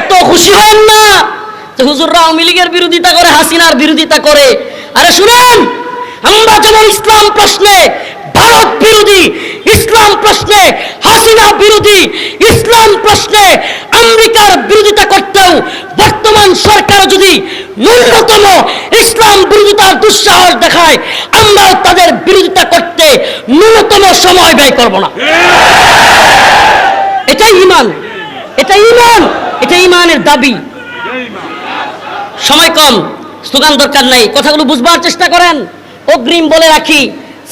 এত খুশি হন না যে হুজুররা আওয়ামী লীগের বিরোধিতা করে হাসিনার বিরোধিতা করে। আরে শুনেন আমরা যেমন ইসলাম প্রশ্নে ভারত বিরোধী ইসলাম প্রশ্নে হাসিনা বিরোধী ইসলাম প্রশ্নে আমেরিকার বিরোধিতা করতেও বর্তমান সরকার যদি ন্যূনতম ইসলাম বিরোধিতার দুঃসাহস দেখায় আমরাও তাদের বিরোধিতা করতে ন্যূনতম সময় ব্যয় করব না। এটাই ইমান। এটা ইমান, এটা ইমানের দাবি। সময় কম, স্লোগান দরকার নাই। কথাগুলো বুঝবার চেষ্টা করেন। অগ্রিম বলে রাখি,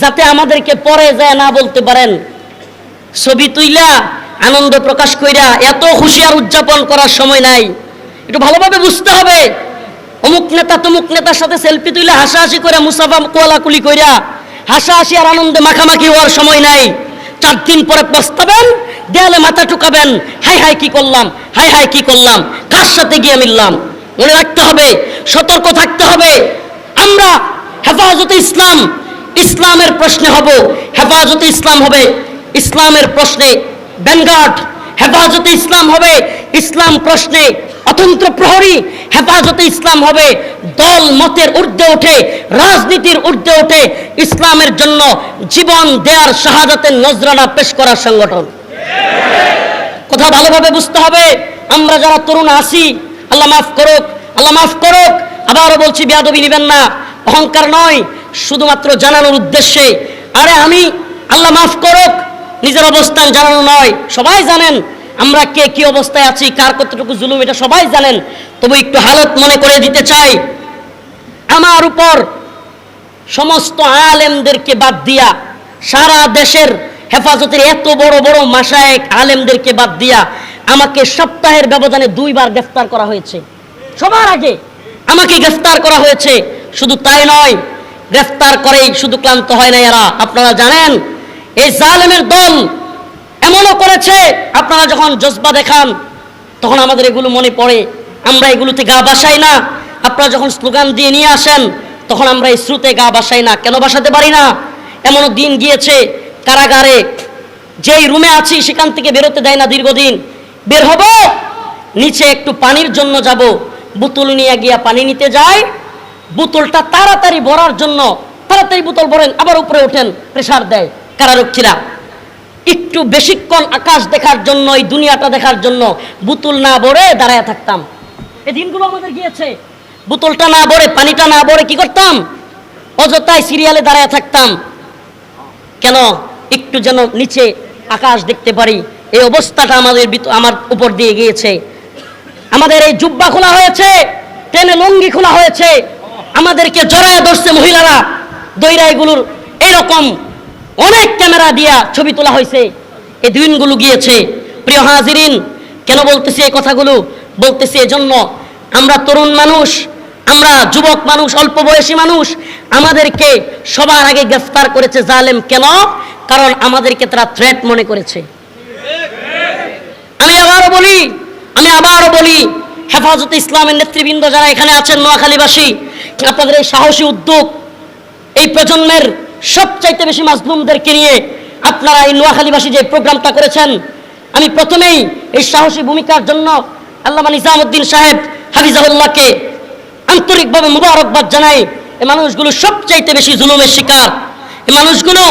যাতে আমাদেরকে পরে যায় না বলতে পারেন। ছবি তুইলা, আনন্দ প্রকাশ কইরা, এত খুশি আর উদযাপন করার সময় নাই। একটু ভালোভাবে বুঝতে হবে। অমুক নেতা তমুক নেতার সাথে সেলফি তুইলা, হাসাহাসি করে মুসাফা কোয়ালাকুলি কইরা, হাসাহাসি আর আনন্দে মাখামাখি হওয়ার সময় নাই। চার দিন পরে পস্তাবেন দেয়ালে মাথা ঠুকাবেন, হাই হাই কি করলাম, হাই হাই কি করলাম, কার সাথে গিয়ে মিললাম? মনে রাখতে হবে, সতর্ক থাকতে হবে। আমরা হেফাজতে ইসলাম, ইসলামের প্রশ্নে হব। হেফাজতে ইসলাম হবে, ইসলামের প্রশ্নে ব্যানগার্ড হেফাজতে ইসলাম হবে, ইসলাম প্রশ্নে অতন্ত্র প্রহরী। হেফাজতে ইসলাম হবে, দল মতের ঊর্ধ্বে ওঠে রাজনীতির ঊর্ধ্বে ওঠে ইসলামের জন্য জীবন দেয়ার শাহাদাতের নজরানা পেশ করার সংগঠন। কথা ভালোভাবে বুঝতে হবে। আমরা যারা তরুণ আছি, আল্লাহ মাফ করুক, আল্লাহ মাফ করুক। আবারও বলছি, বেয়াদবি নেবেন না। অহংকার নয়, শুধুমাত্র জানানোর উদ্দেশ্যে। আরে আমি, আল্লাহ মাফ করুক, নিজের অবস্থান জানানো নয়। সবাই জানেন, আমরা কে কি অবস্থায় আছি, কার কতটুকু জুলুম, এটা সবাই জানেন। তবু একটু হালত মনে করে দিতে চাই। আমার উপর সমস্ত আলেমদেরকে বাদ দিয়া সারা দেশের হেফাজতের এত বড় বড় মাসায়েক আলেমদেরকে বাদ দিয়া আমাকে সপ্তাহের ব্যবধানে দুইবার গ্রেফতার করা হয়েছে। সবার আগে আমাকে গ্রেফতার করা হয়েছে। শুধু তাই নয়, গ্রেফতার করেই শুধু ক্লান্ত হয় না এরা। আপনারা জানেন, এই জালেমের দল এমনও করেছে, আপনারা যখন জজবা দেখান, তখন আমাদের এগুলো মনে পড়ে। আমরা এগুলোতে গা বাসাই না। আপনারা যখন স্লোগান দিয়ে নিয়ে আসেন, তখন আমরা এই শ্রুতে গা বাসাই না। কেন বাসাতে পারি না? এমনও দিন গিয়েছে কারাগারে, যেই রুমে আছি সেখান থেকে বেরোতে দেয় না দীর্ঘদিন। বের হব, নিচে একটু পানির জন্য যাব। বোতল নিয়ে গিয়া পানি নিতে যায় বোতলটা তাড়াতাড়ি ভরার জন্য তাড়াতাড়ি বোতল ভরেন, আবার উপরে ওঠেন, প্রেসার দেয় কারারক্ষীরা। একটু বেশিক্ষণ আকাশ দেখার জন্য, এই দুনিয়াটা দেখার জন্য বোতল না ভরে দাঁড়ায় থাকতাম। এই দিনগুলো আমাদের গিয়েছে। বোতলটা না ভরে, পানিটা না ভরে কি করতাম? অযথায় সিরিয়ালে দাঁড়ায় থাকতাম। কেন? একটু যেন নিচে আকাশ দেখতে পারি। এই অবস্থাটা আমাদের আমার উপর দিয়ে গিয়েছে। আমাদের এই জুব্বা খোলা হয়েছে ট্রেনে লঙ্গি খোলা হয়েছে। আমাদেরকে জড়ায় ধরছে মহিলারা। দৈরা এগুলোর এইরকম অনেক ক্যামেরা দিয়া ছবি তোলা হয়েছে। এই দিনগুলো গিয়েছে। প্রিয় হাজিরিন, কেন বলতেছি এই কথাগুলো? বলতেছি এজন্য আমরা তরুণ মানুষ, আমরা যুবক মানুষ, অল্প বয়সী মানুষ, আমাদেরকে সবার আগে গ্রেফতার করেছে জালেম কেন? কারণ আমাদেরকে তারা থ্রেট মনে করেছে। আমি আবারও বলি, আমি আবারও বলি, হেফাজতে ইসলামের নেতৃবৃন্দ যারা এখানে আছেন নোয়াখালীবাসী আপনাদের এই সাহসী উদ্যোগ, এই প্রজন্মের সবচাইতে বেশি মাজলুমদেরকে নিয়ে আপনারা এই নোয়াখালীবাসী যে প্রোগ্রামটা করেছেন, আমি প্রথমেই এই সাহসী ভূমিকার জন্য আল্লামা নিজামুদ্দিন সাহেব হাফিজাহুল্লাহকে আন্তরিকভাবে মুবারকবাদ জানাই এই মানুষগুলো সবচাইতে বেশি জুলুমের শিকার। এই মানুষগুলো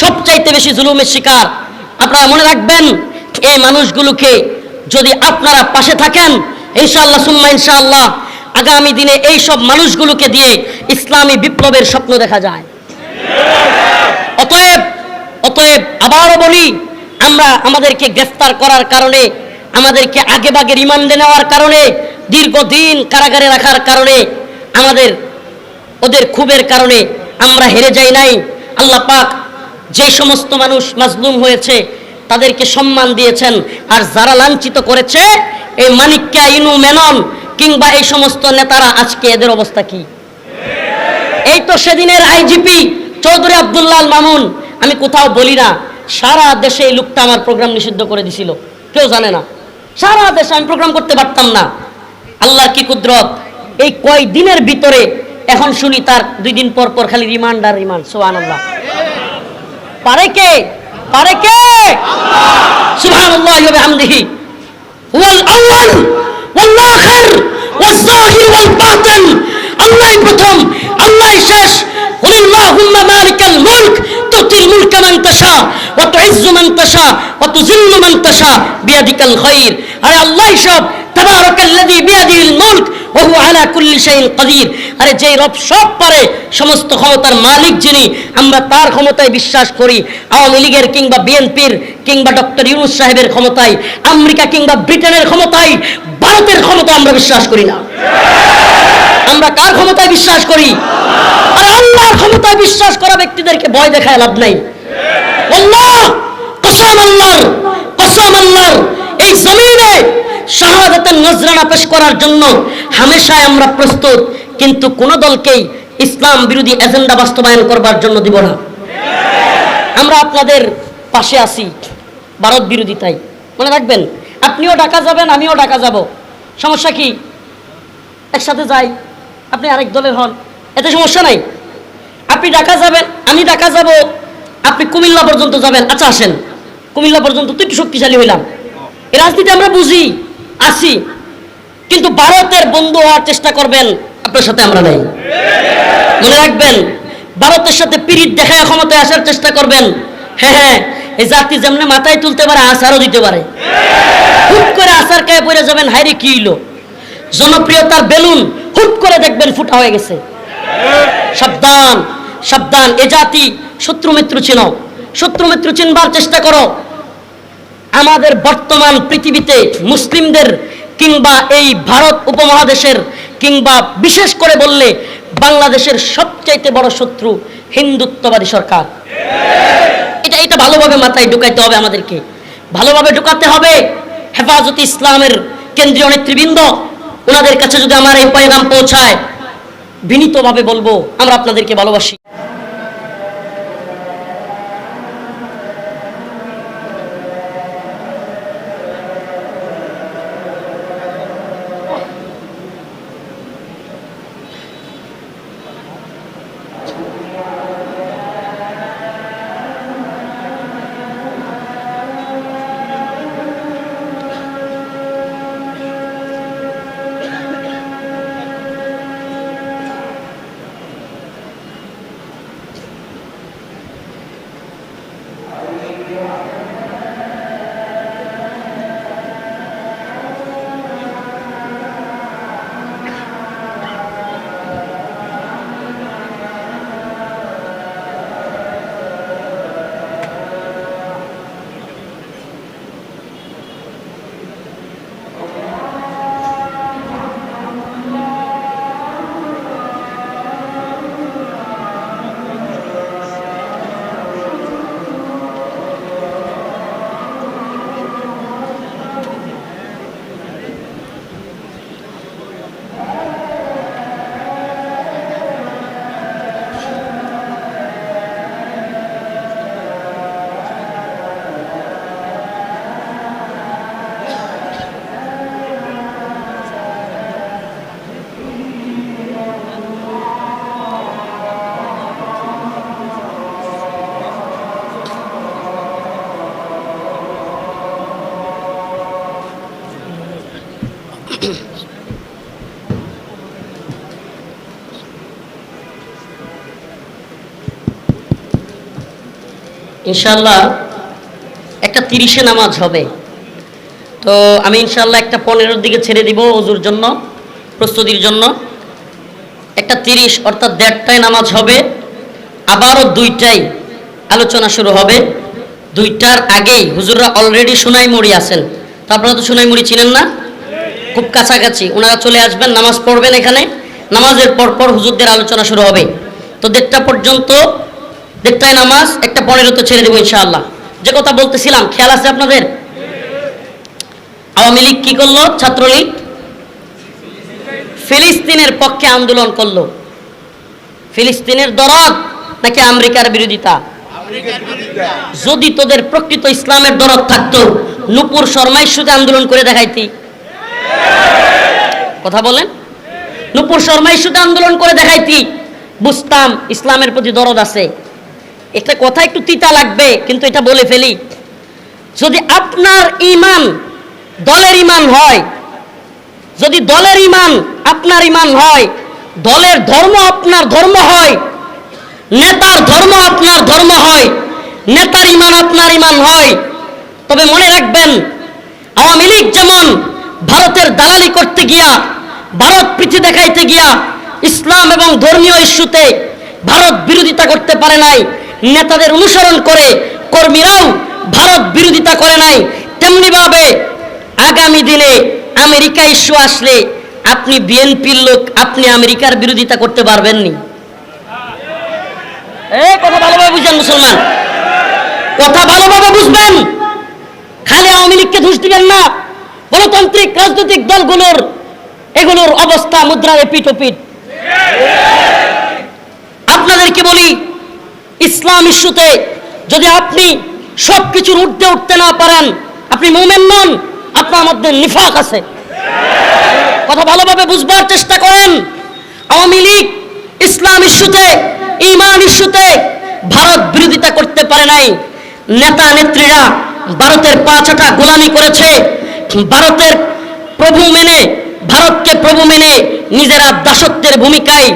সবচাইতে বেশি জুলুমের শিকার। আপনারা মনে রাখবেন, এই মানুষগুলোকে যদি আপনারা পাশে থাকেন, ইনশাআল্লাহ, সুম্মা ইনশাআল্লাহ, আগামী দিনে এই সব মানুষগুলোকে দিয়ে ইসলামী বিপ্লবের স্বপ্ন দেখা যায়। অতএব অতএব আবারও বলি, আমরা আমাদেরকে গ্রেফতার করার কারণে, আমাদেরকে আগে বাগে রিমান্ডে নেওয়ার কারণে, দীর্ঘদিন কারাগারে রাখার কারণে, আমাদের, ওদের ক্ষোভের কারণে আমরা হেরে যাই নাই। আল্লাহ পাক যে সমস্ত মানুষ মাজলুম হয়েছে, তাদেরকে সম্মান দিয়েছেন। আর যারা লাঞ্ছিত করেছে, এই মানিক্কা, ইনু মেনন, কিংবা এই সমস্ত নেতারা, আজকে এদের অবস্থা কি? এই তো সেদিনের আইজিপি, চৌধুরী আবদুল্লাহ মামুন। আমি কোথাও বলি না, সারা দেশে এই লোকটা আমার প্রোগ্রাম নিষিদ্ধ করে দিছিল। কেউ জানে না। সারা দেশে আমি প্রোগ্রাম করতে পারতাম না। আল্লাহ কি কুদরত? এই কয় দিনের ভিতরে এখন শুনি তার দুই দিন পর পর খালি রিমান্ড আর রিমান্ড সোহান আল্লাহ পারে কে? পারে কে? সুহান আল্লাহ ইবে আমদিহি ওয়াল আউয়াল ওয়াল আখির ওয়াল যাহির ওয়াল বাতিন আল্লাহই প্রথম, আল্লাহই শেষ। قل اللهم مالك الملك تؤتي الملك من تشاء وتعز من تشاء وتذل من تشاء بيدك الخير আরে আল্লাহই সব, তাবারাকাল্লাযী বিয়াদিহি আরে যেই রব সব পারে, সমস্ত ক্ষমতার মালিক যিনি, আমরা তার ক্ষমতায় বিশ্বাস করি। আওয়ামী লীগের কিংবা বিএনপির কিংবা ডক্টর ইউনুস সাহেবের ক্ষমতায়, আমেরিকা কিংবা ব্রিটেনের ক্ষমতায়, ভারতের ক্ষমতা আমরা বিশ্বাস করি না। আমরা কার ক্ষমতায় বিশ্বাস করি? আর আল্লাহর ক্ষমতায় বিশ্বাস করা ব্যক্তিদেরকে ভয় দেখায় লাভ নাই। আল্লাহ, কসম আল্লাহর কসম আল্লাহর। শাহাদাতের নজরানা পেশ করার জন্য হামেশায় আমরা প্রস্তুত, কিন্তু কোন দলকেই ইসলাম বিরোধী এজেন্ডা বাস্তবায়ন করবার জন্য দিব না। আমরা আপনাদের পাশে আছি, ভারত বিরোধিতায় মনে রাখবেন, আপনিও ঢাকা যাবেন, আমিও ঢাকা যাব। সমস্যা কি? একসাথে যাই, আপনি আরেক দলের হন। এতে সমস্যা নাই। আপনি ঢাকা যাবেন, আমি ঢাকা যাব, আপনি কুমিল্লা পর্যন্ত যাবেন। আচ্ছা আসেন। কুমিল্লা পর্যন্ত তো একটু শক্তিশালী হইলাম। এই রাজনীতি আমরা বুঝি। আসি। কিন্তু ভারতের বন্ধু হওয়ার চেষ্টা করবেন, আপনার সাথে আমরা নাই। মনে রাখবেন, ভারতের সাথে পিরিত দেখায় ক্ষমতায় আসার চেষ্টা করবেন। হ্যাঁ হ্যাঁ এই জাতি যেমনি মাথায় তুলতে পারে আসারও দিতে পারে। হুট করে আসার কায়ে পড়ে যাবেন হাইরে কি হইল? জনপ্রিয়তার বেলুন হুট করে দেখবেন ফুটা হয়ে গেছে। সাবধান সাবধান, এ জাতি শত্রু মিত্র চিনো। শত্রু মিত্র চিনবার চেষ্টা করো। আমাদের বর্তমান পৃথিবীতে মুসলিমদের কিংবা এই ভারত উপমহাদেশের কিংবা বিশেষ করে বললে বাংলাদেশের সবচাইতে বড় শত্রু হিন্দুত্ববাদী সরকার। এটা এটা ভালোভাবে মাথায় ঢুকাইতে হবে আমাদেরকে। ভালোভাবে ঢুকাতে হবে হেফাজত ইসলামের কেন্দ্রীয় নেতৃবৃন্দ। ওনাদের কাছে যদি আমার এই পয়গাম পৌঁছায়, বিনীতভাবে বলব, আমরা আপনাদেরকে ভালোবাসি। ইনশাল্লাহ একটা তিরিশে নামাজ হবে। তো আমি ইনশাল্লাহ একটা পনেরোর দিকে ছেড়ে দিব অজুর জন্য, প্রস্তুতির জন্য। একটা তিরিশ অর্থাৎ দেড়টায় নামাজ হবে, আবারও দুইটাই আলোচনা শুরু হবে। দুইটার আগেই হুজুররা অলরেডি সোনাইমুড়ি আছেন। তো আপনারা তো সোনাইমুড়ি চিনেন না? খুব কাছাকাছি। ওনারা চলে আসবেন, নামাজ পড়বেন এখানে। নামাজের পর পর হুজুরদের আলোচনা শুরু হবে। তো দেড়টা পর্যন্ত দেড়টায় নামাজ, একটা পনেরোতে ছেড়ে দেবো ইনশাআল্লাহ। যে কথা বলতেছিলাম, খেয়াল আছে আপনাদের? আওয়ামী লীগ কি করল? ছাত্রলীগ ফিলিস্তিনের পক্ষে আন্দোলন করল। ফিলিস্তিনের দরদ নাকি আমেরিকার বিরোধিতা? যদি তোদের প্রকৃত ইসলামের দরদ থাকতো, নুপুর শর্মাই শুধু আন্দোলন করে দেখাইতি। কথা বলেন? নুপুর শর্মাই শুধু আন্দোলন করে দেখাইতি। বুঝতাম ইসলামের প্রতি দরদ আছে। একটা কথা একটু তিতা লাগবে, কিন্তু এটা বলে ফেলি। যদি আপনার ইমান দলের ইমান হয়, যদি দলের ইমান আপনার ইমান হয়, দলের ধর্ম আপনার ধর্ম হয়, নেতার ধর্ম আপনার ধর্ম হয়, নেতার ইমান আপনার ইমান হয়, তবে মনে রাখবেন, আওয়ামী লীগ যেমন ভারতের দালালি করতে গিয়া, ভারত প্রীতি দেখাইতে গিয়া, ইসলাম এবং ধর্মীয় ইস্যুতে ভারত বিরোধিতা করতে পারে নাই নেতাদের অনুসরণ করে কর্মীরাও ভারত বিরোধিতা করে নাই। তেমনিভাবে আগামী দিনে আমেরিকা ইস্যু আসলে আপনি বিএনপির লোক, আপনি আমেরিকার বিরোধিতা করতে পারবেননি। এই কথা ভালোভাবে বুঝেন মুসলমান। কথা ভালোভাবে বুঝবেন। খালি আওয়ামী লীগকে দোষ দিবেন না। গণতান্ত্রিক রাজনৈতিক দলগুলোর, এগুলোর অবস্থা মুদ্রার পিঠ পিঠ। আপনাদেরকে বলি? ইসলাম ইস্যুতে যদি আপনি সব কিছুর উঠতে উঠতে না পারেন, আপনি মোমেন নন, আপনার মধ্যে নিফাক আছে। কথা ভালোভাবে বুঝবার চেষ্টা করেন। আওয়ামী লীগ ইসলাম ইস্যুতে, ইমান ইস্যুতে ভারত বিরোধিতা করতে পারে নাই। নেতা নেত্রীরা ভারতের পাঁচটা গোলামি করেছে। ভারতের প্রভু মেনে, ভারতকে প্রভু মেনে নিজেরা দাসত্বের ভূমিকায়,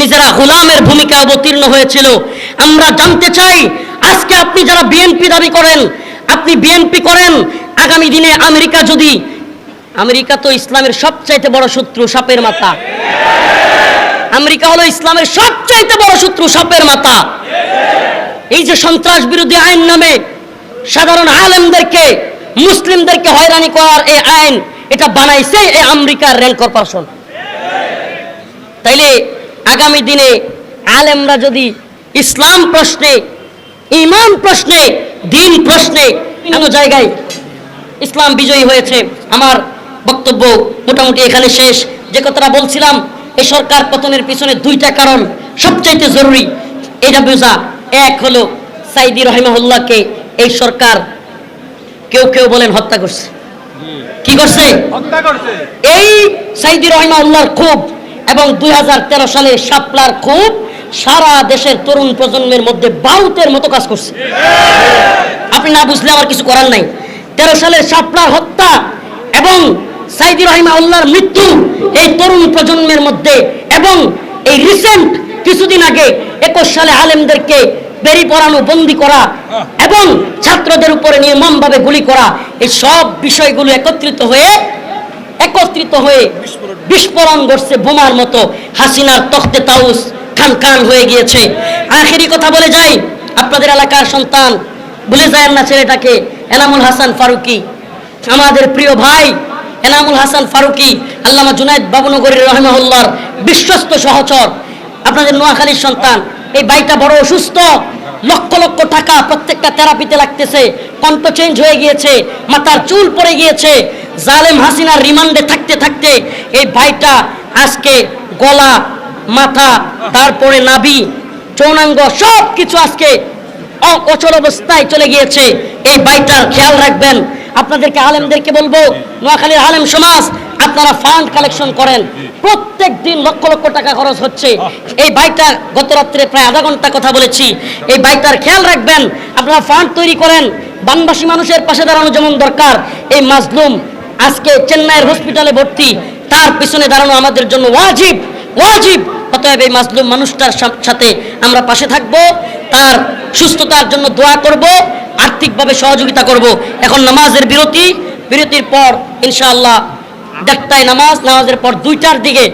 নিজেরা গোলামের ভূমিকা অবতীর্ণ হয়েছিল। আমরা জানতে চাই, আজকে আপনি যারা বিএনপি দাবি করেন, আপনি বিএনপি করেন, আগামী দিনে আমেরিকা যদি, আমেরিকা তো ইসলামের সবচাইতে বড় শত্রু, সাপের মাথা। আমেরিকা হলো ইসলামের সবচাইতে বড় শত্রু, সাপের মাথা। এই যে সন্ত্রাস বিরোধী আইন নামে সাধারণ আলেমদেরকে, মুসলিমদেরকে হয়রানি করার এই আইন, এটা বানাইছে এই আমেরিকার রেল কর্পোরেশন। তাইলে আগামী দিনে আলেমরা যদি ইসলাম প্রশ্নে ইমান প্রশ্নে দিন প্রশ্নে বিভিন্ন জায়গায় ইসলাম বিজয়ী হয়েছে। আমার বক্তব্য মোটামুটি এখানে শেষ। যে কথাটা বলছিলাম এই সরকার পতনের পিছনে দুইটা কারণ সবচাইতে জরুরি। এটা বোঝা এক হলো সাইদি রহিমাহুল্লাহকে এই সরকার কেউ কেউ বলেন হত্যা করছে। কি করছে? এই সাইদি রহিমাউল্লাহর খুব এবং দুই হাজার তেরো সালে শাপলার খুব সারা দেশের তরুণ প্রজন্মের মধ্যে বাউতের মতো কাজ করছে। আপনি না বুঝলে আমার কিছু করার নাই। তেরো সালের শাপলার হত্যা এবং সাইদি রহিমাউল্লাহর মৃত্যু এই তরুণ প্রজন্মের মধ্যে এবং এই রিসেন্ট কিছুদিন আগে একুশ সালে আলেমদেরকে বেরি পড়ানো বন্দি করা এবং ছাত্রদের উপরে নির্মমভাবে গুলি করা, এই সব বিষয়গুলো একত্রিত হয়ে একত্রিত হয়ে বিস্ফোরণ ঘটছে বোমার মতো হাসিনার তখতে তাউস। খান খান হয়ে গিয়েছে। আখেরি কথা বলে যাই, আপনাদের এলাকার সন্তান, ভুলে যায় না ছেলেটাকে, এনামুল হাসান ফারুকি। আমাদের প্রিয় ভাই, এনামুল হাসান ফারুকি, আল্লামা জুনাইদ বাবুনগরীর রহমাহুল্লার বিশ্বস্ত সহচর, আপনাদের নোয়াখালীর সন্তান। এই ভাইটা বড় অসুস্থ, লক্ষ লক্ষ টাকা প্রত্যেকটা থেরাপিতে লাগতেছে, কণ্ঠ চেঞ্জ হয়ে গিয়েছে, মাথার চুল পড়ে গিয়েছে, জালেম হাসিনার রিমান্ডে থাকতে থাকতে এই ভাইটা আজকে গলা মাথা, তারপরে নাভি, চৌনাঙ্গ সব কিছু আজকে অচল অবস্থায় চলে গিয়েছে। এই বাইটার খেয়াল রাখবেন। আপনাদেরকে, আলেমদেরকে বলব, নোয়াখালীর আলেম সমাজ, আপনারা ফান্ড কালেকশন করেন। প্রত্যেক দিন লক্ষ লক্ষ টাকা খরচ হচ্ছে। এই বাইটা গত রাত্রে প্রায় আধা ঘণ্টা কথা বলেছি। এই বাইটার খেয়াল রাখবেন, আপনারা ফান্ড তৈরি করেন। বানবাসী মানুষের পাশে দাঁড়ানো যেমন দরকার। এই মাজলুম আজকে চেন্নাইয়ের হসপিটালে ভর্তি। তার পিছনে দাঁড়ানো আমাদের জন্য ওয়াজিব। ওয়াজিব। অতএব এই মাজলুম মানুষটার সাথে আমরা পাশে থাকব, তার সুস্থতার জন্য দোয়া করব, আর্থিকভাবে সহযোগিতা করব। এখন নামাজের বিরতি। বিরতির পর ইনশাআল্লাহ দেড়টায় নামাজ, নামাজের পর দুইটার দিকে